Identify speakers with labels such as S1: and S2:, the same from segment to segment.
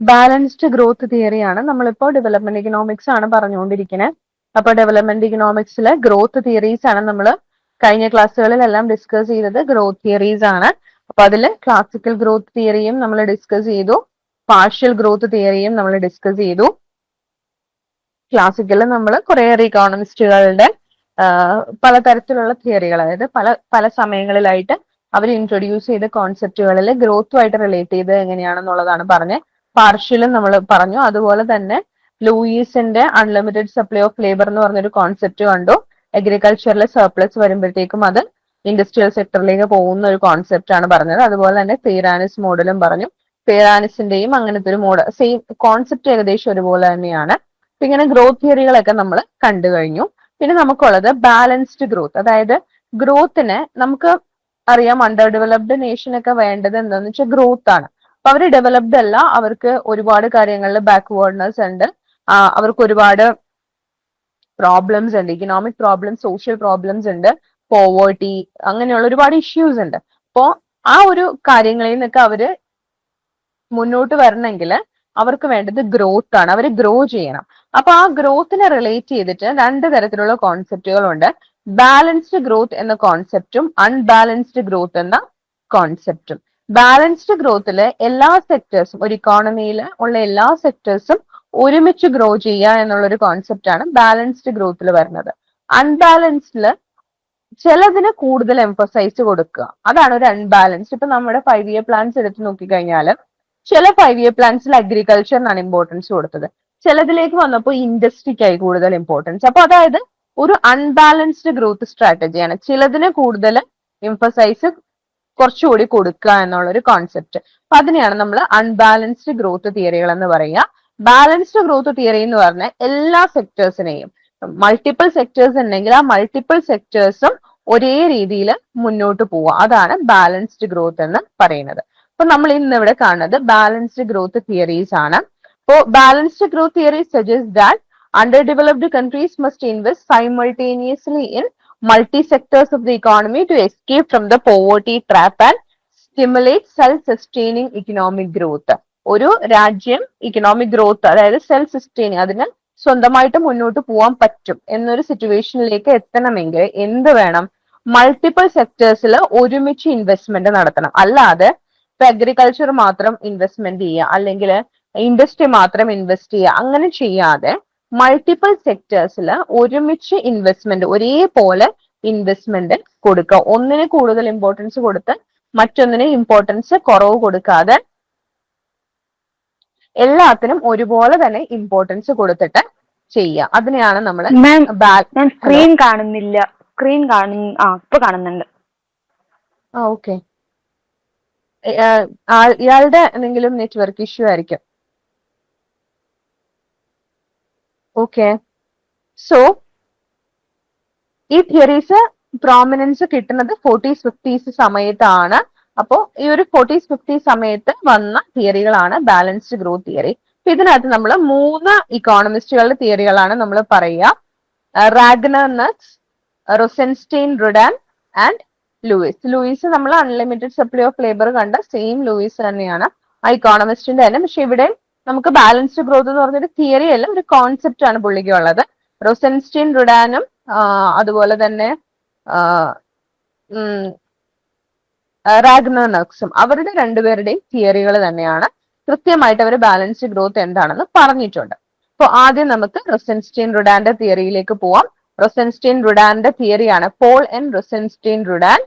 S1: Balanced growth തിയറിയാണ് നമ്മളിപ്പോൾ development economics ആണ് പറഞ്ഞുകൊണ്ടിരിക്കുന്നത് അപ്പോൾ ഡെവലപ്മെന്റ് ഇക്കണോമിക്സിലെ ഗ്രോത്ത് തിയറീസ് ആണ് നമ്മൾ കഴിഞ്ഞ ക്ലാസ്സുകളിലെല്ലാം ഡിസ്കസ് ചെയ്തത് ഗ്രോത്ത് തിയറീസ് ആണ്. അപ്പൊ അതിൽ ക്ലാസിക്കൽ ഗ്രോത്ത് തിയറിയും നമ്മൾ ഡിസ്കസ് ചെയ്തു. പാർഷ്യൽ ഗ്രോത്ത് തിയറിയും നമ്മൾ ഡിസ്കസ് ചെയ്തു. ക്ലാസിക്കലിൽ നമ്മൾ കുറേയേറെ ഇക്കോണമിസ്റ്റുകളുടെ പലതരത്തിലുള്ള തിയറികൾ അതായത് പല പല സമയങ്ങളിലായിട്ട് അവർ ഇൻട്രൊഡ്യൂസ് ചെയ്ത കോൺസെപ്റ്റുകളിൽ ഗ്രോത്തുമായിട്ട് റിലേറ്റ് ചെയ്ത് എങ്ങനെയാണെന്നുള്ളതാണ് പറഞ്ഞത് പാർഷ്യലും നമ്മൾ പറഞ്ഞു. അതുപോലെ തന്നെ ലൂയിസിന്റെ അൺലിമിറ്റഡ് സപ്ലൈ ഓഫ് ലേബർ എന്ന് പറഞ്ഞൊരു കോൺസെപ്റ്റ് കണ്ടു. അഗ്രികൾച്ചറിലെ സർപ്ലസ് വരുമ്പോഴത്തേക്കും അത് ഇൻഡസ്ട്രിയൽ സെക്ടറിലേക്ക് പോകുന്ന ഒരു കോൺസെപ്റ്റ് ആണ് പറഞ്ഞത്. അതുപോലെ തന്നെ ഫീറാനിസ് മോഡലും പറഞ്ഞു. ഫീറാനിസിന്റെയും അങ്ങനത്തെ ഒരു മോഡൽ സെയിം കോൺസെപ്റ്റ് ഏകദേശം ഒരുപോലെ തന്നെയാണ്. അപ്പൊ ഇങ്ങനെ ഗ്രോത്ത് തിയറികളൊക്കെ നമ്മൾ കണ്ടു കഴിഞ്ഞു. പിന്നെ നമുക്കുള്ളത് ബാലൻസ്ഡ് ഗ്രോത്ത് അതായത് ഗ്രോത്തിനെ നമുക്ക് അറിയാം അണ്ടർ ഡെവലപ്ഡ് നേഷൻ ഒക്കെ വേണ്ടത് എന്താണെന്ന് വെച്ചാൽ ഗ്രോത്ത് ആണ്. അപ്പൊ അവർ ഡെവലപ്ഡ് അല്ല. അവർക്ക് ഒരുപാട് കാര്യങ്ങളിൽ ബാക്ക്വേർഡ്നെസ് ഉണ്ട്. അവർക്ക് ഒരുപാട് പ്രോബ്ലംസ് ഉണ്ട്. ഇക്കണോമിക് പ്രോബ്ലംസ് സോഷ്യൽ പ്രോബ്ലംസ് ഉണ്ട്. പോവേർട്ടി അങ്ങനെയുള്ള ഒരുപാട് ഇഷ്യൂസ് ഉണ്ട്. അപ്പോ ആ ഒരു കാര്യങ്ങളിൽ നിന്നൊക്കെ അവർ മുന്നോട്ട് വരണമെങ്കിൽ അവർക്ക് വേണ്ടത് ഗ്രോത്ത് ആണ്. അവർ ഗ്രോ ചെയ്യണം. അപ്പൊ ആ ഗ്രോത്തിനെ റിലേറ്റ് ചെയ്തിട്ട് രണ്ട് തരത്തിലുള്ള കോൺസെപ്റ്റുകളുണ്ട് ബാലൻസ്ഡ് ഗ്രോത്ത് എന്ന കോൺസെപ്റ്റും അൺബാലൻസ്ഡ് ഗ്രോത്ത് എന്ന കോൺസെപ്റ്റും ബാലൻസ്ഡ് ഗ്രോത്തിൽ എല്ലാ സെക്ടേഴ്സും ഒരു ഇക്കോണമിയിൽ ഉള്ള എല്ലാ സെക്ടേഴ്സും ഒരുമിച്ച് ഗ്രോ ചെയ്യുക എന്നുള്ളൊരു കോൺസെപ്റ്റ് ആണ് ബാലൻസ്ഡ് ഗ്രോത്തിൽ വരുന്നത്. അൺബാലൻസ്ഡിൽ ചിലതിന് കൂടുതൽ എംഫസൈസ് കൊടുക്കുക. അതാണ് ഒരു അൺബാലൻസ്ഡ് ഇപ്പൊ നമ്മുടെ ഫൈവ് ഇയർ പ്ലാൻസ് എടുത്ത് നോക്കിക്കഴിഞ്ഞാൽ ചില ഫൈവ് ഇയർ പ്ലാൻസിൽ അഗ്രികൾച്ചറിനാണ് ഇമ്പോർട്ടൻസ് കൊടുത്തത്. ചിലതിലേക്ക് വന്നപ്പോൾ ഇൻഡസ്ട്രിക്കായി കൂടുതൽ ഇമ്പോർട്ടൻസ് അപ്പൊ അതായത് ഒരു അൺബാലൻസ്ഡ് ഗ്രോത്ത് സ്ട്രാറ്റജിയാണ് ചിലതിന് കൂടുതൽ എംഫസൈസ് കുറച്ചുകൂടി കൊടുക്കുക എന്നുള്ള ഒരു കോൺസെപ്റ്റ് അപ്പൊ അതിനെയാണ് നമ്മൾ അൺബാലൻസ്ഡ് ഗ്രോത്ത് തിയറികൾ എന്ന് പറയുക. ബാലൻസ്ഡ് ഗ്രോത്ത് തിയറി എന്ന് പറഞ്ഞാൽ എല്ലാ സെക്ടേഴ്സിനെയും മൾട്ടിപ്പിൾ സെക്ടേഴ്സ് ഉണ്ടെങ്കിൽ ആ മൾട്ടിപ്പിൾ സെക്ടേഴ്സും ഒരേ രീതിയിൽ മുന്നോട്ട് പോവുക. അതാണ് ബാലൻസ്ഡ് ഗ്രോത്ത് എന്ന് പറയുന്നത്. അപ്പൊ നമ്മൾ ഇന്ന് ഇവിടെ കാണുന്നത് ബാലൻസ്ഡ് ഗ്രോത്ത് തിയറീസ് ആണ്. അപ്പോൾ balanced growth theory suggest that underdeveloped countries must invest simultaneously in multi sectors of the economy to escape from the poverty trap and stimulate self-sustaining economic growth. ഒരു രാജ്യം ഇക്കണോമിക് ഗ്രോത്ത് അതായത് self sustaining അതിന് സ്വന്തമായിട്ട് മുന്നോട്ട് പോകാൻ പറ്റും എന്നൊരു സിറ്റുവേഷനിലേക്ക് എത്തണമെങ്കിൽ എന്ത് വേണം മൾട്ടിപ്പിൾ സെക്ടേഴ്സിൽ ഒരുമിച്ച് ഇൻവെസ്റ്റ്മെന്റ് നടത്തണം അല്ലാതെ ഇപ്പൊ അഗ്രികൾച്ചർ മാത്രം ഇൻവെസ്റ്റ്മെന്റ് ചെയ്യുക അല്ലെങ്കിൽ ഇൻഡസ്ട്രി മാത്രം ഇൻവെസ്റ്റ് ചെയ്യുക അങ്ങനെ ചെയ്യാതെ മൾട്ടിപ്പിൾ സെക്ടേഴ്സിൽ ഒരുമിച്ച് ഇൻവെസ്റ്റ്മെന്റ് ഒരേപോലെ ഇൻവെസ്റ്റ്മെന്റ് കൊടുക്കുക ഒന്നിന് കൂടുതൽ ഇമ്പോർട്ടൻസ് കൊടുത്ത് മറ്റൊന്നിന് ഇമ്പോർട്ടൻസ് കുറവ് കൊടുക്കാതെ എല്ലാത്തിനും ഒരുപോലെ തന്നെ ഇമ്പോർട്ടൻസ് കൊടുത്തിട്ട് ചെയ്യുക. അതിനെയാണ് നമ്മൾ
S2: സ്ക്രീൻ കാണുന്നില്ല. സ്ക്രീൻ കാണുന്നു ആ ഇപ്പൊ കാണുന്നുണ്ട്.
S1: ആ ഓക്കെ ഇയാളുടെ എന്തെങ്കിലും നെറ്റ്വർക്ക് ഇഷ്യൂ ആയിരിക്കും. ഓക്കെ സോ ഈ തിയറീസ് പ്രോമിനൻസ് കിട്ടുന്നത് ഫോർട്ടീസ് ഫിഫ്റ്റീസ് സമയത്താണ്. അപ്പോ ഈ ഒരു ഫോർട്ടീസ് ഫിഫ്റ്റീസ് സമയത്ത് വന്ന തിയറികളാണ് ബാലൻസ്ഡ് ഗ്രോത്ത് തിയറി ഇതിനകത്ത് നമ്മൾ മൂന്ന് ഇക്കോണമിസ്റ്റുകളുടെ തിയറികളാണ് നമ്മൾ പറയുക. Ragnar Nurkse Rosenstein Rodan and Lewis Lewis നമ്മൾ അൺലിമിറ്റഡ് സപ്ലൈ ഓഫ് ലേബർ കണ്ട സെയിം ലൂയിസ് തന്നെയാണ്. ആ ഇക്കോണമിസ്റ്റിന്റെ തന്നെ. പക്ഷെ ഇവിടെ നമുക്ക് ബാലൻസ്ഡ് ഗ്രോത്ത് എന്ന് പറഞ്ഞൊരു തിയറി അല്ല ഒരു കോൺസെപ്റ്റ് ആണ് പുള്ളിക്ക് ഉള്ളത്. റൊസെൻസ്റ്റീൻ റുഡാനും അതുപോലെ തന്നെ റാഗ്നോനക്സും അവരുടെ രണ്ടുപേരുടെയും തിയറികൾ തന്നെയാണ്. കൃത്യമായിട്ട് അവർ ബാലൻസ്ഡ് ഗ്രോത്ത് എന്താണെന്ന് പറഞ്ഞിട്ടുണ്ട്. അപ്പോൾ ആദ്യം നമുക്ക് റൊസെൻസ്റ്റീൻ റുഡാന്റെ തിയറിയിലേക്ക് പോവാം. റൊസെൻസ്റ്റീൻ റുഡാന്റെ തിയറിയാണ് Paul N Rosenstein Rodan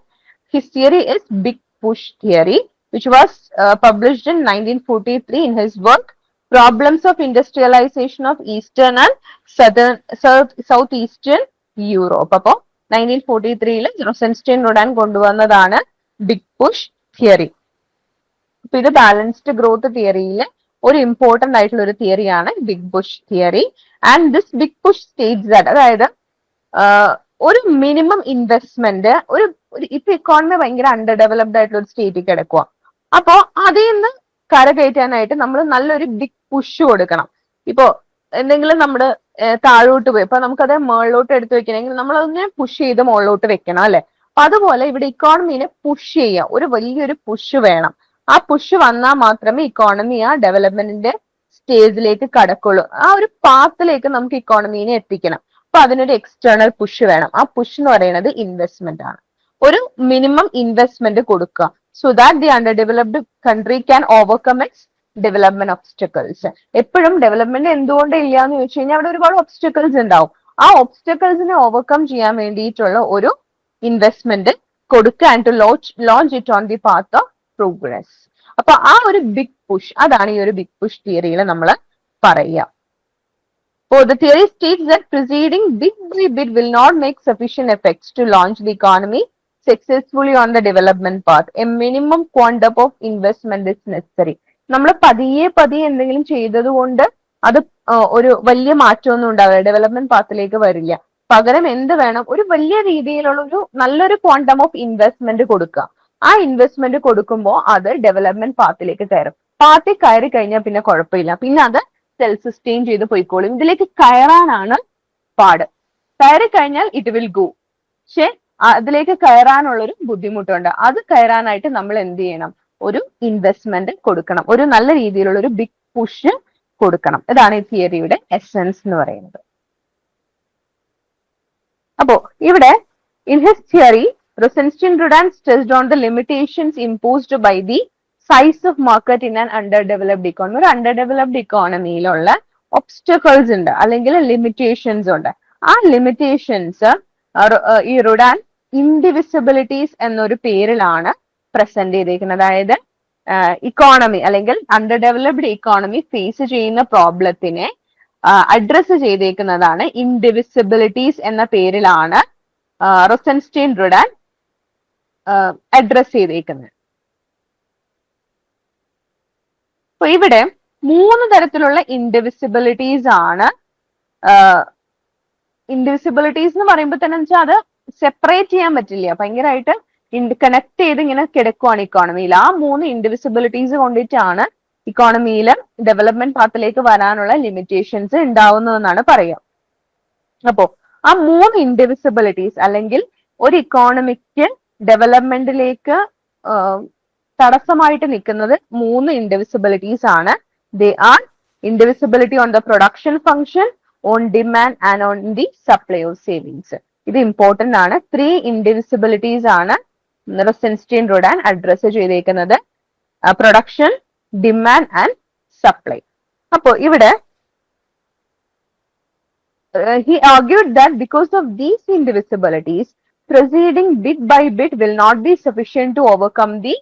S1: his theory is big push theory which was uh, published in 1943 in his work Problems of Industrialization of Eastern and Southern South Southeastern Europe. അപ്പോൾ nineteen forty ത്രീയിൽ Rosenstein റൊഡാൻ കൊണ്ടുവന്നതാണ് big push theory അപ്പൊ ഇത് balanced growth തിയറിയിൽ ഒരു important ആയിട്ടുള്ള ഒരു തിയറിയാണ് big push theory and this big push states that അതായത് ഒരു മിനിമം ഇൻവെസ്റ്റ്മെന്റ് ഒരു ഇപ്പൊ ഇക്കോണമി ഭയങ്കര അണ്ടർ ഡെവലപ്ഡ് ആയിട്ടുള്ള ഒരു സ്റ്റേറ്റിൽ കിടക്കുക അപ്പോ അതിൽ നിന്ന് കരകയറ്റാനായിട്ട് നമ്മൾ നല്ലൊരു ബിഗ് പുഷ് കൊടുക്കണം. ഇപ്പോ എന്തെങ്കിലും നമ്മുടെ താഴോട്ട് പോയി. ഇപ്പൊ നമുക്കത് മുകളിലോട്ട് എടുത്തു വെക്കണമെങ്കിൽ നമ്മൾ അതിനെ പുഷ് ചെയ്ത് മുകളിലോട്ട് വെക്കണം അല്ലെ? അപ്പൊ അതുപോലെ ഇവിടെ ഇക്കോണമിനെ പുഷ് ചെയ്യുക ഒരു വലിയൊരു പുഷ് വേണം. ആ പുഷ് വന്നാൽ മാത്രമേ ഇക്കോണമി ആ ഡെവലപ്മെന്റിന്റെ സ്റ്റേജിലേക്ക് കടക്കുള്ളൂ. ആ ഒരു പാത്തിലേക്ക് നമുക്ക് ഇക്കോണമിനെ എത്തിക്കണം. അപ്പൊ അതിനൊരു എക്സ്റ്റേണൽ പുഷ് വേണം. ആ പുഷ് എന്ന് പറയുന്നത് ഇൻവെസ്റ്റ്മെന്റ് ആണ്. ഒരു മിനിമം ഇൻവെസ്റ്റ്മെന്റ് കൊടുക്കുക. That the underdeveloped country can overcome its development obstacles എപ്പോഴും ഡെവലപ്മെന്റ് എന്തുകൊണ്ട് ഇല്ല എന്ന് ചോദിച്ചു കഴിഞ്ഞാൽ അവിടെ ഒരുപാട് ഒബ്സ്റ്റക്കിൾസ് ഉണ്ടാവും. ആ ഒബ്സ്റ്റക്കിൾസിനെ ഓവർകം ചെയ്യാൻ വേണ്ടിയിട്ടുള്ള ഒരു ഇൻവെസ്റ്റ്മെന്റ് കൊടുക്കുക and to launch launch it on the path of progress അപ്പൊ ആ ഒരു ബിഗ് പുഷ് അതാണ് ഈ ഒരു ബിഗ് പുഷ് തിയറിയിൽ നമ്മൾ പറയുക. So the theory states that proceeding bit by bit will not make sufficient effects to launch the economy successfully on the development path. A minimum quantum of investment is necessary. നമ്മൾ പതിയെ പതിയെ എന്തെങ്കിലും ചെയ്തത് കൊണ്ട് അത് ഒരു വലിയ മാറ്റമൊന്നും ഉണ്ടാവില്ല. ഡെവലപ്മെന്റ് പാത്തിലേക്ക് വരില്ല. പകരം എന്ത് വേണം? ഒരു വലിയ രീതിയിലുള്ള ഒരു നല്ലൊരു ക്വാണ്ടം ഓഫ് ഇൻവെസ്റ്റ്മെന്റ് കൊടുക്കുക. ആ ഇൻവെസ്റ്റ്മെന്റ് കൊടുക്കുമ്പോൾ അത് ഡെവലപ്മെന്റ് പാത്തിലേക്ക് കയറും. പാത്തിൽ കയറി കഴിഞ്ഞാൽ പിന്നെ കുഴപ്പമില്ല. പിന്നെ അത് സെൽഫ് സസ്റ്റെയിൻ ചെയ്ത് പോയിക്കോളും. ഇതിലേക്ക് കയറാനാണ് പാട്. കയറി കഴിഞ്ഞാൽ ഇറ്റ് വിൽ ഗോ പക്ഷെ അതിലേക്ക് കയറാനുള്ളൊരു ബുദ്ധിമുട്ടുണ്ട്. അത് കയറാനായിട്ട് നമ്മൾ എന്ത് ചെയ്യണം? ഒരു ഇൻവെസ്റ്റ്മെന്റ് കൊടുക്കണം. ഒരു നല്ല രീതിയിലുള്ള ഒരു ബിഗ് പുഷ് കൊടുക്കണം. ഇതാണ് ഈ തിയറിയുടെ എസെൻസ് എന്ന് പറയുന്നത്. അപ്പോ ഇവിടെ in his theory Rodan stressed on the limitations imposed by the size of market in an underdeveloped economy ഒരു അണ്ടർ ഡെവലപ്ഡ് ഇക്കോണമിയിലുള്ള ഒബ്സ്റ്റക്കിൾസ് ഉണ്ട് അല്ലെങ്കിൽ ലിമിറ്റേഷൻസ് ഉണ്ട്. ആ ലിമിറ്റേഷൻസ് ഈ റുഡാൻ ഇൻഡിവിസിബിലിറ്റീസ് എന്നൊരു പേരിലാണ് പ്രസന്റ് ചെയ്തിരിക്കുന്നത് അതായത് ഇക്കോണമി അല്ലെങ്കിൽ അണ്ടർ ഡെവലപ്ഡ് ഇക്കോണമി ഫേസ് ചെയ്യുന്ന പ്രോബ്ലത്തിനെ അഡ്രസ് ചെയ്തേക്കുന്നതാണ് ഇൻഡിവിസിബിലിറ്റീസ് എന്ന പേരിലാണ് റൊസൻസ്റ്റീൻ റുഡാൻ അഡ്രസ് ചെയ്തേക്കുന്നത്. അപ്പൊ ഇവിടെ മൂന്ന് തരത്തിലുള്ള ഇൻഡിവിസിബിലിറ്റീസ് ആണ് ഇൻഡിവിസിബിലിറ്റീസ് എന്ന് പറയുമ്പോൾ തന്നെ വെച്ചാൽ അത് സെപ്പറേറ്റ് ചെയ്യാൻ പറ്റില്ല. ഭയങ്കരമായിട്ട് കണക്ട് ചെയ്ത് ഇങ്ങനെ കിടക്കുവാണ് ഇക്കോണമിയിൽ ആ മൂന്ന് ഇൻഡിവിസിബിലിറ്റീസ് കൊണ്ടിട്ടാണ് ഇക്കോണമിയിൽ ഡെവലപ്മെന്റ് പാത്തിലേക്ക് വരാനുള്ള ലിമിറ്റേഷൻസ് ഉണ്ടാവുന്നതെന്നാണ് പറയുക അപ്പോ ആ മൂന്ന് ഇൻഡിവിസിബിലിറ്റീസ് അല്ലെങ്കിൽ ഒരു ഇക്കോണമിക്ക് ഡെവലപ്മെന്റിലേക്ക് തടസ്സമായിട്ട് നിൽക്കുന്നത് മൂന്ന് ഇൻഡിവിസിബിലിറ്റീസ് ആണ്. They are indivisibility on the production function On demand and on the supply of savings ഇത് ഇമ്പോർട്ടന്റ് ആണ് ത്രീ ഇൻഡിവിസിബിലിറ്റീസ് ആണ് റെസെൻസ്റ്റീൻ റോഡാൻ അഡ്രസ് ചെയ്തേക്കുന്നത് പ്രൊഡക്ഷൻ ഡിമാൻഡ് ആൻഡ് സപ്ലൈ അപ്പോ ഇവിടെ he argued that because of these indivisibilities, proceeding bit by bit will not be sufficient to overcome the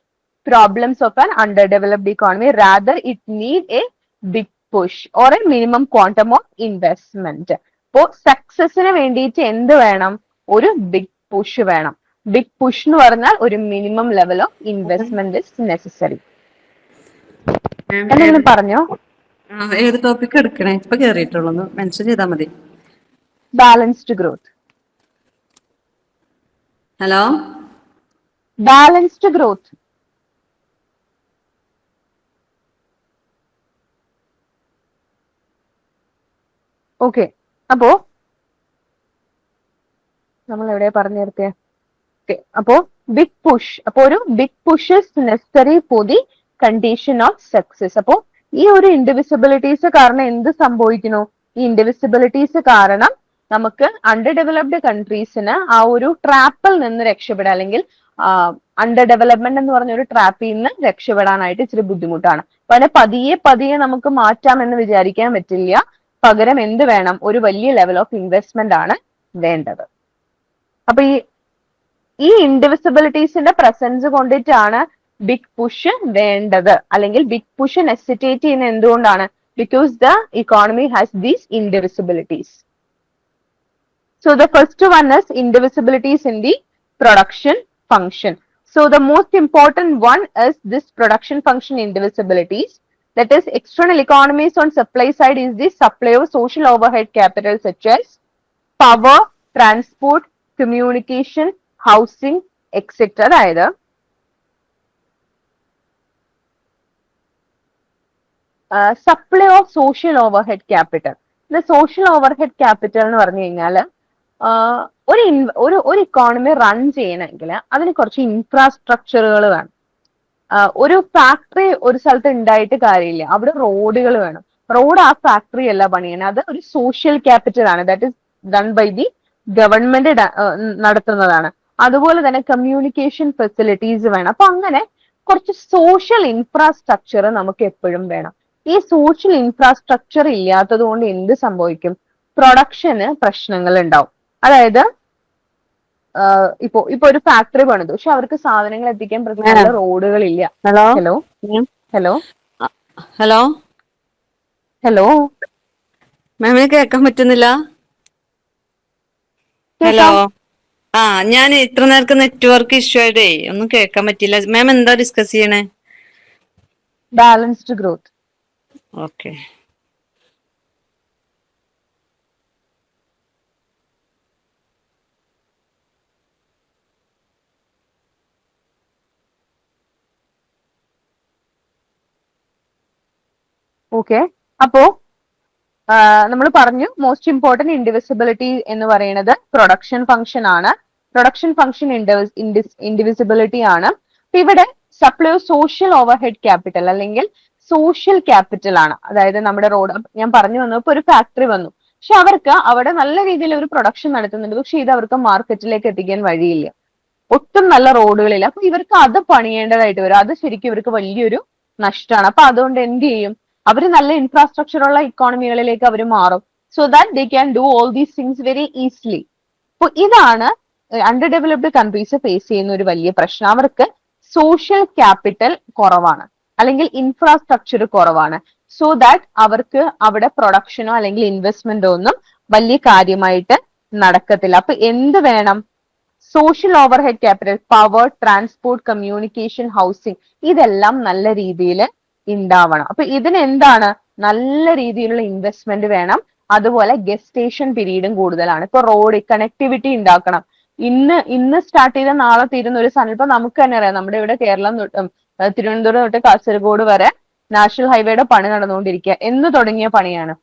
S1: problems of an underdeveloped economy. Rather, it need a big push or a minimum quantum of investment ഇപ്പോ സക്സസിന് വേണ്ടിയിട്ട് എന്ത് വേണം? ഒരു big push വേണം. Big push എന്ന് പറഞ്ഞാൽ ഒരു minimum level of investment is necessary എന്തെങ്കിലും പറഞ്ഞോ?
S3: ഏത് ടോപ്പിക് എടുക്കണേ? ഇപ്പൊ കേറിയിട്ടുള്ളൂ. മെൻഷൻ ചെയ്താൽ മതി.
S1: Balanced growth
S3: hello
S1: balanced growth okay. അപ്പോ നമ്മൾ എവിടെ പറഞ്ഞു നിർത്തിയ? അപ്പോ ബിഗ് പുഷ് അപ്പോ ഒരു big push is necessary for the condition of success അപ്പോ ഈ ഒരു ഇൻഡിവിസിബിലിറ്റീസ് കാരണം എന്ത് സംഭവിക്കുന്നു? ഈ ഇൻഡിവിസിബിലിറ്റീസ് കാരണം നമുക്ക് അണ്ടർ ഡെവലപ്ഡ് കൺട്രീസിന് ആ ഒരു ട്രാപ്പിൽ നിന്ന് രക്ഷപ്പെടാൻ അല്ലെങ്കിൽ അണ്ടർ ഡെവലപ്മെന്റ് എന്ന് പറഞ്ഞ ഒരു ട്രാപ്പിൽ നിന്ന് രക്ഷപ്പെടാനായിട്ട് ഇച്ചിരി ബുദ്ധിമുട്ടാണ്. അപ്പൊ അതിനെ പതിയെ പതിയെ നമുക്ക് മാറ്റാമെന്ന് വിചാരിക്കാൻ പറ്റില്ല. പകരം എന്ത് വേണം? ഒരു വലിയ ലെവൽ ഓഫ് ഇൻവെസ്റ്റ്മെന്റ് ആണ് വേണ്ടത്. അപ്പൊ ഈ ഈ ഇൻഡിവിസിബിലിറ്റീസിന്റെ പ്രസൻസ് കൊണ്ടിട്ടാണ് ബിഗ് പുഷ് വേണ്ടത്. അല്ലെങ്കിൽ ബിഗ് പുഷ് നെസസിറ്റേറ്റ് ചെയ്യുന്ന എന്തുകൊണ്ടാണ്? Because the economy has these indivisibilities so the first one is indivisibilities in the production function. So the most important one is this പ്രൊഡക്ഷൻ function indivisibilities. That is external economies on supply side is the supply of social overhead capital such as power, transport, communication, housing, etc. right Uh, supply of social overhead capital the social overhead എന്ന് പറഞ്ഞു കഴിഞ്ഞാൽ ഒരു ഒരു ഒരു economy run ചെയ്യണമെങ്കിൽ അതിന് കുറച്ച് ഇൻഫ്രാസ്ട്രക്ചറുകൾ വേണം ഒരു ഫാക്ടറി ഒരു സ്ഥലത്ത് ഉണ്ടായിട്ട് കാര്യമില്ല. അവിടെ റോഡുകൾ വേണം. റോഡ് ആ ഫാക്ടറി അല്ല പണിയണം അത് ഒരു സോഷ്യൽ ക്യാപിറ്റൽ ആണ്. That is done by the government നടത്തുന്നതാണ്. അതുപോലെ തന്നെ കമ്മ്യൂണിക്കേഷൻ ഫെസിലിറ്റീസ് വേണം. അപ്പൊ അങ്ങനെ കുറച്ച് സോഷ്യൽ ഇൻഫ്രാസ്ട്രക്ചർ നമുക്ക് എപ്പോഴും വേണം. ഈ സോഷ്യൽ ഇൻഫ്രാസ്ട്രക്ചർ ഇല്ലാത്തത് കൊണ്ട് എന്ത് സംഭവിക്കും? പ്രൊഡക്ഷന് പ്രശ്നങ്ങൾ ഉണ്ടാവും. അതായത് ഇപ്പൊ ഇപ്പൊ ഒരു ഫാക്ടറി പണിതു. പക്ഷെ അവർക്ക് സാധനങ്ങൾ എത്തിക്കാൻ പ്രത്യേക റോഡുകളില്ല.
S3: Hello?
S1: Hello? Hello?
S3: Hello?
S1: Hello?
S3: മാമിന് കേൾക്കാൻ പറ്റുന്നില്ല. ഹലോ? ആ ഞാൻ ഇത്ര നേരത്തെ നെറ്റ്വർക്ക് ഇഷ്യൂ ആയിട്ടേ ഒന്നും കേൾക്കാൻ പറ്റില്ല മാം എന്താ ഡിസ്കസ് ചെയ്യണേ?
S1: ബാലൻസ്ഡ് ഗ്രോത്ത്
S3: ഓക്കെ
S1: ഓക്കെ അപ്പോ നമ്മൾ പറഞ്ഞു മോസ്റ്റ് ഇമ്പോർട്ടന്റ് ഇൻഡിവിസിബിലിറ്റി എന്ന് പറയുന്നത് പ്രൊഡക്ഷൻ ഫംഗ്ഷൻ ആണ്. പ്രൊഡക്ഷൻ ഫംഗ്ഷൻ ഇൻഡിവിസിബിലിറ്റി ആണ്. ഇവിടെ supply social overhead capital അല്ലെങ്കിൽ സോഷ്യൽ ക്യാപിറ്റൽ ആണ്. അതായത് നമ്മുടെ റോഡ് ഞാൻ പറഞ്ഞു വന്നു ഇപ്പൊ ഒരു ഫാക്ടറി വന്നു. പക്ഷെ അവർക്ക് അവിടെ നല്ല രീതിയിൽ ഒരു പ്രൊഡക്ഷൻ നടത്തുന്നുണ്ട്. പക്ഷെ ഇത് അവർക്ക് മാർക്കറ്റിലേക്ക് എത്തിക്കാൻ വഴിയില്ല. ഒട്ടും നല്ല റോഡുകളില്ല അപ്പൊ ഇവർക്ക് അത് പണിയേണ്ടതായിട്ട് വരും. അത് ശരിക്കും ഇവർക്ക് വലിയൊരു നഷ്ടമാണ്. അപ്പൊ അതുകൊണ്ട് എന്ത് ചെയ്യും? അവർ നല്ല ഇൻഫ്രാസ്ട്രക്ചർ ഉള്ള ഇക്കോണമികളിലേക്ക് അവർ മാറും. So that they can do all these things very easily അപ്പൊ ഇതാണ് അണ്ടർ ഡെവലപ്ഡ് കൺട്രീസ് ഫേസ് ചെയ്യുന്ന ഒരു വലിയ പ്രശ്നം. അവർക്ക് സോഷ്യൽ ക്യാപിറ്റൽ കുറവാണ്. അല്ലെങ്കിൽ ഇൻഫ്രാസ്ട്രക്ചർ കുറവാണ്. സോ ദാറ്റ് അവർക്ക് അവിടെ പ്രൊഡക്ഷനോ അല്ലെങ്കിൽ ഇൻവെസ്റ്റ്മെന്റോ ഒന്നും വലിയ കാര്യമായിട്ട് നടക്കത്തില്ല. അപ്പൊ എന്ത് വേണം? Social overhead capital power transport communication housing ഇതെല്ലാം നല്ല രീതിയിൽ ഉണ്ടാവണം അപ്പൊ ഇതിന് എന്താണ് നല്ല രീതിയിലുള്ള ഇൻവെസ്റ്റ്മെന്റ് വേണം. അതുപോലെ ഗസ്റ്റേഷൻ പീരീഡും കൂടുതലാണ്. ഇപ്പൊ റോഡ് കണക്ടിവിറ്റി ഉണ്ടാക്കണം ഇന്ന് ഇന്ന് സ്റ്റാർട്ട് ചെയ്ത നാളെ തീരുന്ന ഒരു സാധനം. ഇപ്പൊ നമുക്ക് തന്നെ അറിയാം. നമ്മുടെ ഇവിടെ കേരളം തിരുവനന്തപുരം തൊട്ട് കാസർഗോഡ് വരെ നാഷണൽ ഹൈവേയുടെ പണി നടന്നുകൊണ്ടിരിക്കുക എന്ന് തുടങ്ങിയ പണിയാണ്.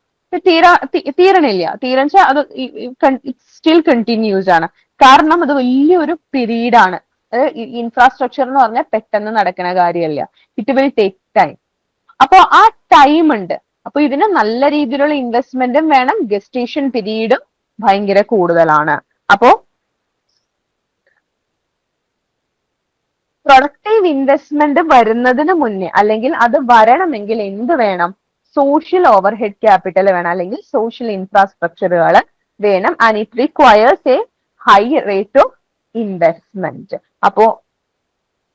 S1: തീരാ തീരണില്ല. തീരച്ച അത് സ്റ്റിൽ കണ്ടിന്യൂസ് ആണ്. കാരണം അത് വലിയൊരു പിരീഡാണ് ഇൻഫ്രാസ്ട്രക്ചർ എന്ന് പറഞ്ഞാൽ പെട്ടെന്ന് നടക്കുന്ന കാര്യമല്ല ഇറ്റ് വിൽ ടേക്ക് ടൈം അപ്പൊ ആ ടൈം ഉണ്ട്. അപ്പൊ ഇതിന് നല്ല രീതിയിലുള്ള ഇൻവെസ്റ്റ്മെന്റും വേണം. ഗസ്റ്റേഷൻ പിരീഡും ഭയങ്കര കൂടുതലാണ്. അപ്പോ പ്രൊഡക്റ്റീവ് ഇൻവെസ്റ്റ്മെന്റ് വരുന്നതിന് മുന്നേ അല്ലെങ്കിൽ അത് വരണമെങ്കിൽ എന്ത് വേണം? സോഷ്യൽ ഓവർ ഹെഡ് ക്യാപിറ്റൽ വേണം അല്ലെങ്കിൽ സോഷ്യൽ ഇൻഫ്രാസ്ട്രക്ചറുകൾ വേണം. And it requires a high rate of investment അപ്പോ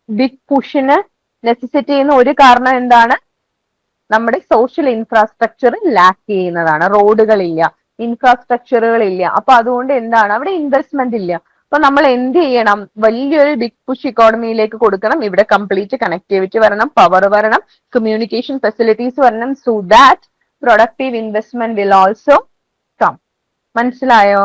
S1: ബിഗ് പുഷിന് നെസസിറ്റി ചെയ്യുന്ന ഒരു കാരണം എന്താണ്? നമ്മുടെ സോഷ്യൽ ഇൻഫ്രാസ്ട്രക്ചർ ലാക്ക് ചെയ്യുന്നതാണ്. റോഡുകളില്ല ഇൻഫ്രാസ്ട്രക്ചറുകൾ ഇല്ല. അപ്പൊ അതുകൊണ്ട് എന്താണ്? അവിടെ ഇൻവെസ്റ്റ്മെന്റ് ഇല്ല. അപ്പൊ നമ്മൾ എന്ത് ചെയ്യണം? വലിയൊരു ബിഗ് പുഷ് ഇക്കോണമിയിലേക്ക് കൊടുക്കണം. ഇവിടെ കംപ്ലീറ്റ് കണക്ടിവിറ്റി വരണം പവർ വരണം കമ്മ്യൂണിക്കേഷൻ ഫെസിലിറ്റീസ് വരണം so that productive investment will also come മനസ്സിലായോ?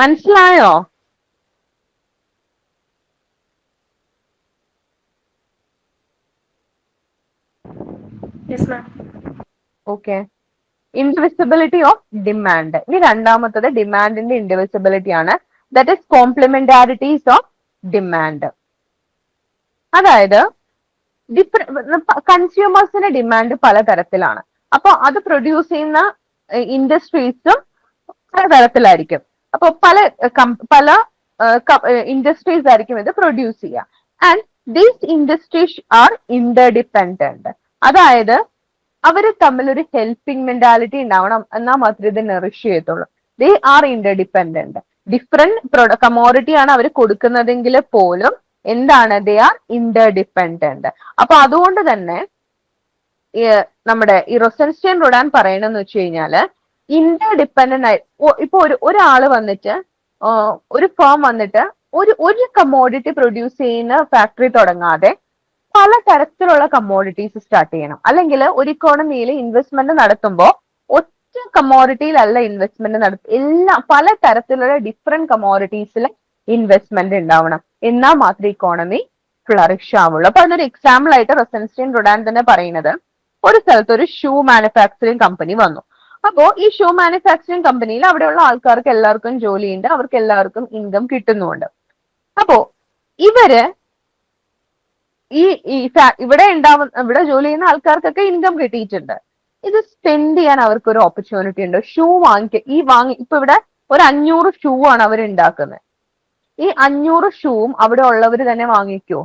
S1: മനസ്സിലായോ? ഓക്കെ ഇൻഡിവിസിബിലിറ്റി ഓഫ് ഡിമാൻഡ് ഇനി രണ്ടാമത്തത് ഡിമാൻഡിന്റെ ഇൻഡിവിസിബിലിറ്റി ആണ്. That is complementarities of demand അതായത് കൺസ്യൂമേഴ്സിന്റെ ഡിമാൻഡ് പലതരത്തിലാണ്. അപ്പോൾ അത് പ്രൊഡ്യൂസ് ചെയ്യുന്ന ഇൻഡസ്ട്രീസും പലതരത്തിലായിരിക്കും. അപ്പൊ പല പല ഇൻഡസ്ട്രീസ് ആയിരിക്കും ഇത് പ്രൊഡ്യൂസ് ചെയ്യുക and these industries are interdependent അതായത് അവർ തമ്മിൽ ഒരു ഹെൽപ്പിംഗ് മെന്റാലിറ്റി ഉണ്ടാവണം എന്നാൽ മാത്രമേ ഇത് നറിഷ് ചെയ്യത്തുള്ളൂ. They are interdependent different commodity ആണ് അവർ കൊടുക്കുന്നതെങ്കിൽ പോലും എന്താണ്? ദേ ആർ ഇന്റർഡിപെൻഡന്റ് അപ്പൊ അതുകൊണ്ട് തന്നെ നമ്മുടെ ഈ റൊസൻസ്റ്റൈൻ റൊഡാൻ പറയണെന്ന് വെച്ച് കഴിഞ്ഞാൽ ഇന്റർഡിപെൻഡന്റ് ആയി. ഒ- ഇപ്പൊ ഒരു ഒരാൾ വന്നിട്ട് ഒരു ഫേം വന്നിട്ട് ഒരു ഒരു കമ്മോഡിറ്റി പ്രൊഡ്യൂസ് ചെയ്യുന്ന ഫാക്ടറി തുടങ്ങാതെ പല തരത്തിലുള്ള കമ്മോഡിറ്റീസ് സ്റ്റാർട്ട് ചെയ്യണം. അല്ലെങ്കിൽ ഒരു ഇക്കോണമിയിൽ ഇൻവെസ്റ്റ്മെന്റ് നടത്തുമ്പോൾ ഒറ്റ കമ്മോഡിറ്റിയിലല്ല ഇൻവെസ്റ്റ്മെന്റ് നടത്തും എല്ലാ പല തരത്തിലുള്ള ഡിഫറെന്റ് കമ്മോഡിറ്റീസിൽ ഇൻവെസ്റ്റ്മെന്റ് ഉണ്ടാവണം. എന്നാൽ മാത്രമേ ഇക്കോണമി ഫ്ലറിഷ് ആവുള്ളൂ. അപ്പൊ അതിനൊരു എക്സാമ്പിൾ ആയിട്ട് റെസൻസ്റ്റീൻ റുഡാൻ തന്നെ പറയുന്നത്. ഒരു സ്ഥലത്ത് ഒരു ഷൂ മാനുഫാക്ചറിങ് കമ്പനി വന്നു. അപ്പോ ഈ ഷൂ മാനുഫാക്ചറിങ് കമ്പനിയിൽ അവിടെയുള്ള ആൾക്കാർക്ക് എല്ലാവർക്കും ജോലിയുണ്ട്. അവർക്ക് എല്ലാവർക്കും ഇൻകം കിട്ടുന്നുണ്ട് അപ്പോ ഇവർ ഈ ഈ ഇവിടെ ഉണ്ടാവുന്ന ഇവിടെ ജോലി ചെയ്യുന്ന ആൾക്കാർക്കൊക്കെ ഇൻകം കിട്ടിയിട്ടുണ്ട്. ഇത് സ്പെൻഡ് ചെയ്യാൻ അവർക്ക് ഒരു ഓപ്പർച്യൂണിറ്റി ഉണ്ട്. ഷൂ വാങ്ങിക്ക ഈ വാങ്ങി ഇപ്പൊ ഇവിടെ ഒരു അഞ്ഞൂറ് ഷൂ ആണ് അവർ ഉണ്ടാക്കുന്നത്. ഈ അഞ്ഞൂറ് ഷൂവും അവിടെ ഉള്ളവർ തന്നെ വാങ്ങിക്കോ?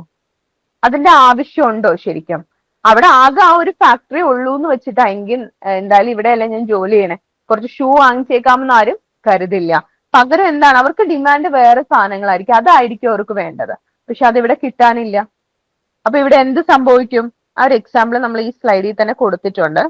S1: അതിന്റെ ആവശ്യമുണ്ടോ ശരിക്കും? അവിടെ ആകെ ആ ഒരു ഫാക്ടറി ഉള്ളൂ എന്ന് വെച്ചിട്ടാണെങ്കിൽ എന്തായാലും ഇവിടെയല്ല ഞാൻ ജോലി ചെയ്യണേ. കുറച്ച് ഷൂ വാങ്ങിച്ചേക്കാമെന്ന് ആരും കരുതില്ല. പകരം എന്താണ്? അവർക്ക് ഡിമാൻഡ് വേറെ സാധനങ്ങളായിരിക്കും. അതായിരിക്കും അവർക്ക് വേണ്ടത്. പക്ഷെ അതിവിടെ കിട്ടാനില്ല. അപ്പൊ ഇവിടെ എന്ത് സംഭവിക്കും? ആ ഒരു എക്സാമ്പിൾ നമ്മൾ ഈ സ്ലൈഡിൽ തന്നെ കൊടുത്തിട്ടുണ്ട്.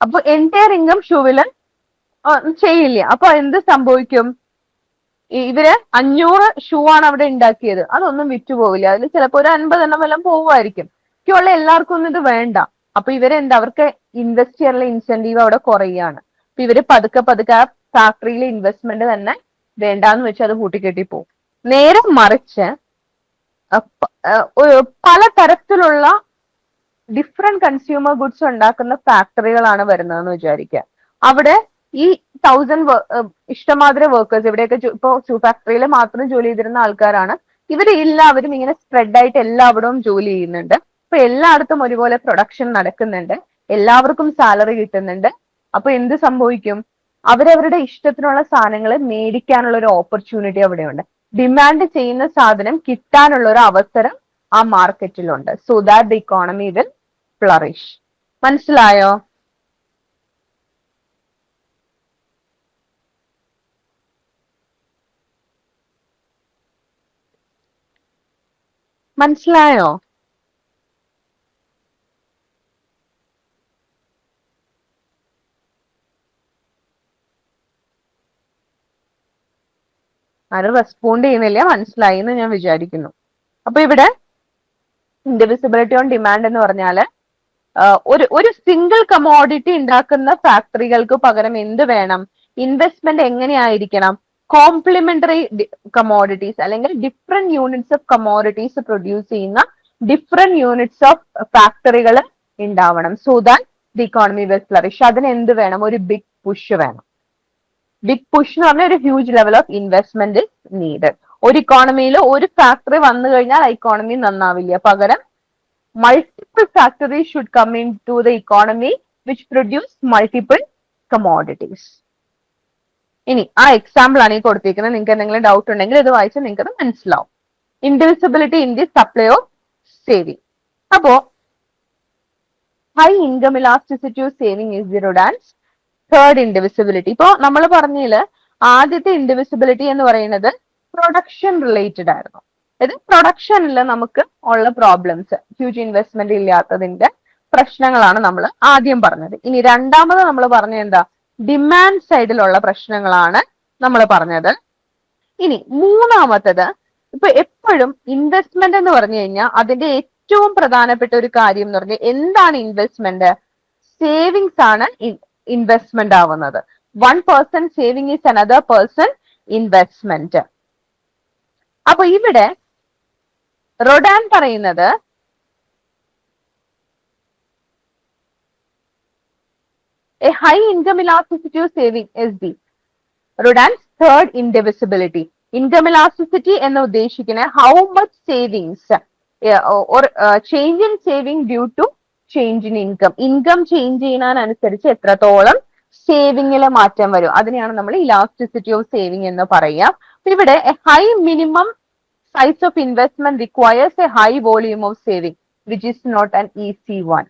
S1: അപ്പൊ എന്റയർ ഇൻകം ഷൂവിൽ ചെയ്യില്ല. അപ്പൊ എന്ത് സംഭവിക്കും? ഇവർ അഞ്ഞൂറ് ഷൂ ആണ് അവിടെ ഉണ്ടാക്കിയത്. അതൊന്നും വിറ്റുപോവില്ല അതിൽ ചിലപ്പോ ഒരു അൻപതെണ്ണം വല്ലതും പോവുമായിരിക്കും. ബാക്കിയുള്ള എല്ലാവർക്കും ഒന്നും ഇത് വേണ്ട. അപ്പൊ ഇവരെന്താ അവർക്ക് ഇൻവെസ്റ്റ് ചെയ്യാനുള്ള ഇൻസെന്റീവ് അവിടെ കുറയുകയാണ് അപ്പൊ ഇവർ പതുക്കെ പതുക്കെ ആ ഫാക്ടറിയിലെ ഇൻവെസ്റ്റ്മെന്റ് തന്നെ വേണ്ടാന്ന് വെച്ച് അത് കൂട്ടിക്കെട്ടി പോകും നേരെ മറിച്ച് പല തരത്തിലുള്ള ഡിഫറെന്റ് കൺസ്യൂമർ ഗുഡ്സ് ഉണ്ടാക്കുന്ന ഫാക്ടറികളാണ് വരുന്നതെന്ന് വിചാരിക്കുക. അവിടെ ഈ തൗസൻഡ് ഇഷ്ടമാതിരി വർക്കേഴ്സ് ഇവിടെയൊക്കെ ഇപ്പോൾ ഇപ്പോ ഷൂ ഫാക്ടറിയിൽ മാത്രം ജോലി ചെയ്തിരുന്ന ആൾക്കാരാണ്. ഇവർ എല്ലാവരും ഇങ്ങനെ സ്പ്രെഡ് ആയിട്ട് എല്ലാവരും ജോലി ചെയ്യുന്നുണ്ട്. അപ്പൊ എല്ലായിടത്തും ഒരുപോലെ പ്രൊഡക്ഷൻ നടക്കുന്നുണ്ട്. എല്ലാവർക്കും സാലറി കിട്ടുന്നുണ്ട്. അപ്പൊ എന്ത് സംഭവിക്കും? അവരവരുടെ ഇഷ്ടത്തിനുള്ള സാധനങ്ങൾ മേടിക്കാനുള്ള ഒരു ഓപ്പർച്യൂണിറ്റി അവിടെയുണ്ട്. ഡിമാൻഡ് ചെയ്യുന്ന സാധനം കിട്ടാനുള്ള ഒരു അവസരം ആ മാർക്കറ്റിലുണ്ട് so that the economy will flourish മനസ്സിലായോ? മനസ്സിലായോ? ആരും റെസ്പോണ്ട് ചെയ്യുന്നില്ല മനസ്സിലായി എന്ന് ഞാൻ വിചാരിക്കുന്നു. അപ്പൊ ഇവിടെ ഇൻഡിവിസിബിലിറ്റി ഓൺ ഡിമാൻഡ് എന്ന് പറഞ്ഞാൽ ഒരു ഒരു സിംഗിൾ കമോഡിറ്റി ഉണ്ടാക്കുന്ന ഫാക്ടറികൾക്ക് പകരം എന്ത് വേണം? ഇൻവെസ്റ്റ്മെന്റ് എങ്ങനെയായിരിക്കണം? കോംപ്ലിമെന്ററി കമോഡിറ്റീസ് അല്ലെങ്കിൽ different units of commodities produce ചെയ്യുന്ന ഡിഫറെന്റ് യൂണിറ്റ്സ് ഓഫ് ഫാക്ടറികൾ ഉണ്ടാവണം. So that the economy will flourish അതിന് എന്ത് വേണം? ഒരു ബിഗ് പുഷ് വേണം. ബിഗ് പുഷ് എന്ന് പറഞ്ഞാൽ ഒരു huge level of investment need ഒരു ഇക്കോണമിയിൽ ഒരു ഫാക്ടറി വന്നു കഴിഞ്ഞാൽ ആ ഇക്കോണമി നന്നാവില്ല. പകരം multiple factories should come into the economy which produce multiple commodities. ഇനി ആ എക്സാമ്പിൾ ആണ് ഈ കൊടുത്തിരിക്കുന്നത്. നിങ്ങൾക്ക് എന്തെങ്കിലും ഡൗട്ട് ഉണ്ടെങ്കിൽ ഇത് വായിച്ചാൽ നിങ്ങൾക്ക് അത് മനസ്സിലാവും. Indivisibility in the supply of saving അപ്പോ high income elasticity of saving is zero then third indivisibility ഇപ്പോ നമ്മൾ പറഞ്ഞതിൽ ആദ്യത്തെ ഇൻഡിവിസിബിലിറ്റി എന്ന് പറയുന്നത് പ്രൊഡക്ഷൻ റിലേറ്റഡ് ആയിരുന്നു. ഇത് പ്രൊഡക്ഷനിൽ നമുക്ക് ഉള്ള പ്രോബ്ലംസ് ഹ്യൂജ് ഇൻവെസ്റ്റ്മെന്റ് ഇല്ലാത്തതിന്റെ പ്രശ്നങ്ങളാണ് നമ്മൾ ആദ്യം പറഞ്ഞത്. ഇനി രണ്ടാമത് നമ്മൾ പറഞ്ഞ എന്താ? ഡിമാൻഡ് സൈഡിലുള്ള പ്രശ്നങ്ങളാണ് നമ്മൾ പറഞ്ഞത്. ഇനി മൂന്നാമത്തത് ഇപ്പൊ എപ്പോഴും ഇൻവെസ്റ്റ്മെന്റ് എന്ന് പറഞ്ഞു കഴിഞ്ഞാൽ അതിന്റെ ഏറ്റവും പ്രധാനപ്പെട്ട ഒരു കാര്യം എന്ന് പറഞ്ഞാൽ എന്താണ് ഇൻവെസ്റ്റ്മെന്റ് സേവിങ്സ് ആണ് ഇൻവെസ്റ്റ്മെന്റ് ആവുന്നത്. One person saving is another person investment അപ്പൊ ഇവിടെ റൊഡാൻ പറയുന്നത് a high income elasticity of saving as by Rodan third indivisibility income elasticity എന്ന് ഉദ്ദേശിക്കുന്നത് how much savings change in saving due to change in income income change ചെയ്യുന്നതിനനുസരിച്ച് എത്രത്തോളം സേവിങ്ങിലെ മാറ്റം വരും. അതിനെയാണ് നമ്മൾ ഇലാസ്റ്റിസിറ്റി ഓഫ് സേവിങ് എന്ന് പറയുക. ഇവിടെ high minimum size of investment requires a high volume of saving, which is not an easy one.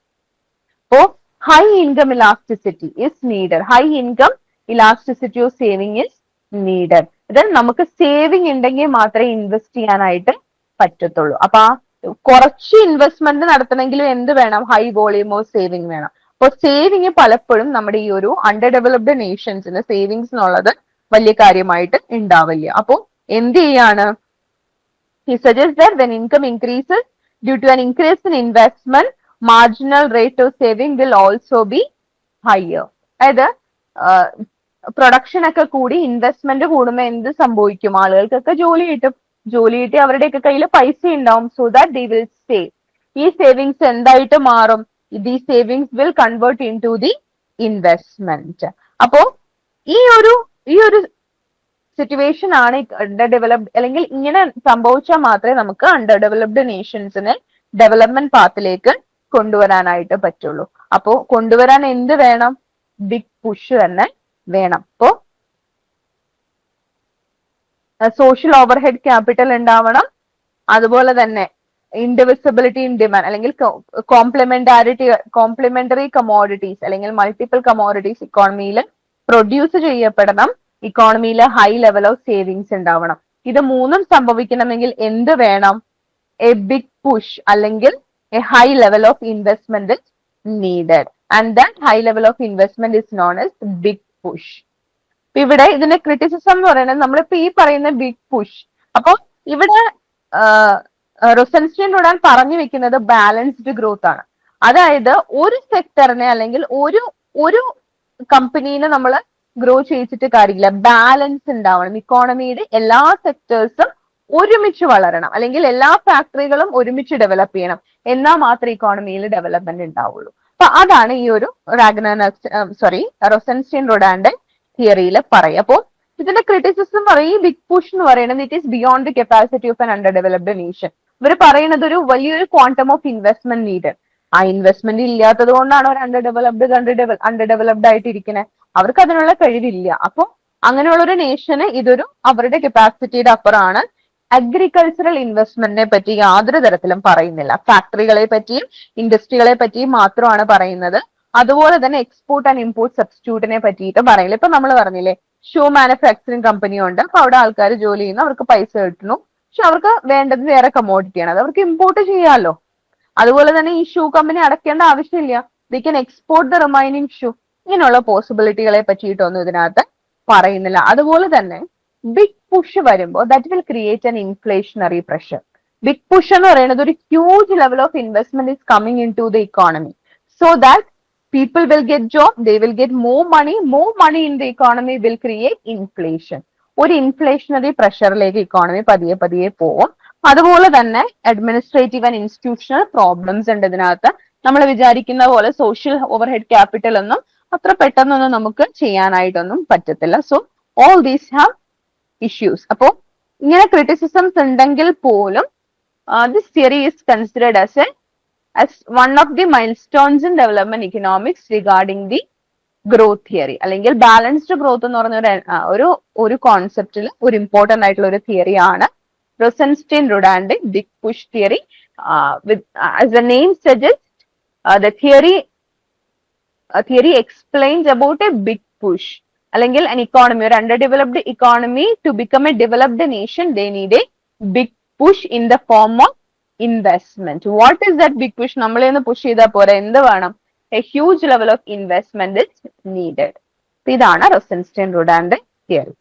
S1: So, high income elasticity is needed. High income elasticity of saving is needed. Then നമുക്ക് saving ഉണ്ടെങ്കിൽ മാത്രമേ invest ചെയ്യാനായിട്ട് പറ്റത്തുള്ളൂ അപ്പൊ ആ കുറച്ച് investment നടത്തണമെങ്കിലും എന്ത് വേണം ഹൈ വോളിയം ഓഫ് സേവിങ് വേണം അപ്പോൾ സേവിങ് പലപ്പോഴും നമ്മുടെ ഈ ഒരു അണ്ടർ ഡെവലപ്ഡ് നേഷൻസിന് സേവിങ്സ് എന്നുള്ളത് വലിയ കാര്യമായിട്ട് ഉണ്ടാവില്ല അപ്പോൾ എന്ത് ചെയ്യാണ് He suggests that when income increases due to an increase in investment marginal rate of saving will also be higher അതായത് പ്രൊഡക്ഷൻ ഒക്കെ കൂടി ഇൻവെസ്റ്റ്മെന്റ് കൂടുമ്പോൾ എന്ത് സംഭവിക്കും? ആളുകൾക്കൊക്കെ ജോലി കിട്ടും. ജോലി കിട്ടി അവരുടെയൊക്കെ കയ്യിൽ പൈസ ഉണ്ടാവും. So that the will save ഈ സേവിങ്സ് എന്തായിട്ട് മാറും? The savings will convert into the investment അപ്പോ ഈ ഒരു ഈ ഒരു സിറ്റുവേഷൻ ആണ് അണ്ടർ ഡെവലപ്ഡ് അല്ലെങ്കിൽ ഇങ്ങനെ സംഭവിച്ചാൽ മാത്രമേ നമുക്ക് അണ്ടർ ഡെവലപ്ഡ് നേഷൻസിനെ ഡെവലപ്മെന്റ് പാത്തിലേക്ക് കൊണ്ടുവരാനായിട്ട് പറ്റുള്ളൂ. അപ്പോ കൊണ്ടുവരാൻ എന്ത് വേണം? ബിഗ് പുഷ് തന്നെ വേണം. അപ്പോ സോഷ്യൽ ഓവർഹെഡ് ക്യാപിറ്റൽ ഉണ്ടാവണം. അതുപോലെ തന്നെ ഇൻഡിവിസിബിലിറ്റി ഇൻ ഡിമാൻഡ് അല്ലെങ്കിൽ കോംപ്ലിമെന്റാരിറ്റി കോംപ്ലിമെന്ററി കമോഡിറ്റീസ് അല്ലെങ്കിൽ മൾട്ടിപ്പിൾ കമോഡിറ്റീസ് ഇക്കോണമിയിൽ പ്രൊഡ്യൂസ് ചെയ്യപ്പെടണം. ഇക്കോണമിയിൽ ഹൈ ലെവൽ ഓഫ് സേവിങ്സ് ഉണ്ടാവണം ഇത് മൂന്നും സംഭവിക്കണമെങ്കിൽ എന്ത് വേണം? എ ബിഗ് പുഷ് അല്ലെങ്കിൽ a high level of investment needed and that high level of investment is known as big push ഇവിടെ ഇതിന്റെ ക്രിറ്റിസിസം എന്ന് പറയുന്നത് നമ്മളിപ്പോ ഈ പറയുന്ന ബിഗ് പുഷ് അപ്പൊ ഇവിടെ റൊസൻസ്റ്റീൻ പറഞ്ഞു വെക്കുന്നത് ബാലൻസ്ഡ് ഗ്രോത്ത് ആണ്. അതായത് ഒരു സെക്ടറിനെ അല്ലെങ്കിൽ ഒരു ഒരു കമ്പനീനെ നമ്മൾ ഗ്രോ ചെയ്യിച്ചിട്ട് കാര്യമില്ല. ബാലൻസ് ഉണ്ടാവണം. ഇക്കോണമിയുടെ എല്ലാ സെക്ടേഴ്സും ഒരുമിച്ച് വളരണം. അല്ലെങ്കിൽ എല്ലാ ഫാക്ടറികളും ഒരുമിച്ച് ഡെവലപ്പ് ചെയ്യണം. എന്നാൽ മാത്രമേ ഇക്കോണമിയിൽ ഡെവലപ്മെന്റ് ഉണ്ടാവുള്ളൂ. അപ്പൊ അതാണ് ഈ ഒരു റാഗ്ന സോറി റൊസൻസ്റ്റീൻ റൊഡാൻഡൻ തിയറിയിൽ പറയുക. അപ്പോ ഇതിന്റെ ക്രിറ്റിസിസം പറയും ഈ ബിഗ് പുഷ് എന്ന് പറയുന്നത് it is beyond the capacity of an under developed nation ഇവർ പറയുന്നത് ഒരു വലിയൊരു ക്വാണ്ടം ഓഫ് ഇൻവെസ്റ്റ്മെന്റ് നീഡ് ആ ഇൻവെസ്റ്റ്മെന്റ് ഇല്ലാത്തത് കൊണ്ടാണ് ഒരു അണ്ടർ ഡെവലപ്ഡ് അണ്ടർ ഡെവലപ്ഡ് ആയിട്ട് ഇരിക്കുന്നത് അവർക്ക് അതിനുള്ള കഴിവില്ല. അപ്പൊ അങ്ങനെയുള്ള ഒരു നേഷന് ഇതൊരു അവരുടെ കപ്പാസിറ്റിയുടെ അപ്പുറമാണ് അഗ്രികൾച്ചറൽ ഇൻവെസ്റ്റ്മെന്റിനെ പറ്റി യാതൊരു തരത്തിലും പറയുന്നില്ല. ഫാക്ടറികളെ പറ്റിയും ഇൻഡസ്ട്രികളെ പറ്റിയും മാത്രമാണ് പറയുന്നത്. അതുപോലെ തന്നെ എക്സ്പോർട്ട് ആൻഡ് ഇമ്പോർട്ട് സബ്സ്റ്റിറ്റ്യൂട്ടിനെ പറ്റിയിട്ട് പറയില്ല ഇപ്പൊ നമ്മൾ പറഞ്ഞില്ലേ ഷൂ മാനുഫാക്ചറിങ് കമ്പനി ഉണ്ട് അപ്പൊ അവിടെ ആൾക്കാർ ജോലി ചെയ്യുന്നു. അവർക്ക് പൈസ കിട്ടുന്നു. പക്ഷെ അവർക്ക് വേണ്ടത് വേറെ കമോഡിറ്റിയാണ് അത് അവർക്ക് ഇമ്പോർട്ട് ചെയ്യാമല്ലോ അതുപോലെ തന്നെ ഈ ഷൂ കമ്പനി അടക്കേണ്ട ആവശ്യമില്ല. They can export the remaining shoe ഇങ്ങനെയുള്ള പോസിബിലിറ്റികളെ പറ്റിയിട്ടൊന്നും ഇതിനകത്ത് പറയുന്നില്ല. അതുപോലെ തന്നെ ബിഗ് പുഷ് വരുമ്പോൾ that will create an inflationary pressure big push എന്ന് പറയുന്നത് ഒരു huge level of investment is coming into the economy so that people will get job they will get more money more money in the economy will create inflation ഒരു inflationary പ്രഷറിലേക്ക് economy പതിയെ പതിയെ പോവും. അതുപോലെ തന്നെ അഡ്മിനിസ്ട്രേറ്റീവ് ആൻഡ് ഇൻസ്റ്റിറ്റ്യൂഷണൽ പ്രോബ്ലംസ് ഉണ്ട് ഇതിനകത്ത്. നമ്മൾ വിചാരിക്കുന്ന പോലെ സോഷ്യൽ ഓവർഹെഡ് ക്യാപിറ്റൽ ഒന്നും അത്ര പെട്ടെന്നൊന്നും നമുക്ക് ചെയ്യാനായിട്ടൊന്നും പറ്റത്തില്ല. So all these have issues അപ്പോ ഇങ്ങനെ ക്രിറ്റിസിസംസ് ഉണ്ടെങ്കിൽ പോലും this theory is considered as a as one of the milestones in development economics regarding the growth theory അല്ലെങ്കിൽ ബാലൻസ്ഡ് ഗ്രോത്ത് എന്ന് പറഞ്ഞ ഒരു ഒരു കോൺസെപ്റ്റിൽ ഒരു ഇമ്പോർട്ടന്റ് ആയിട്ടുള്ള ഒരു തിയറി ആണ്. Rosenstein Rodan big push theory with as the name suggest the theory theory explains about a big push അല്ലെങ്കിൽ അൻ ഇക്കോണമി ഒരു under developed economy to become a developed nation they need a big push in the form of investment what is that big push നമ്മളെ ഒന്ന് push ചെയ്താൽ പോരാ. എന്ത് വേണം? A huge level of investment is needed ഇതാണ് Rosenstein റുഡാന്റെ theory.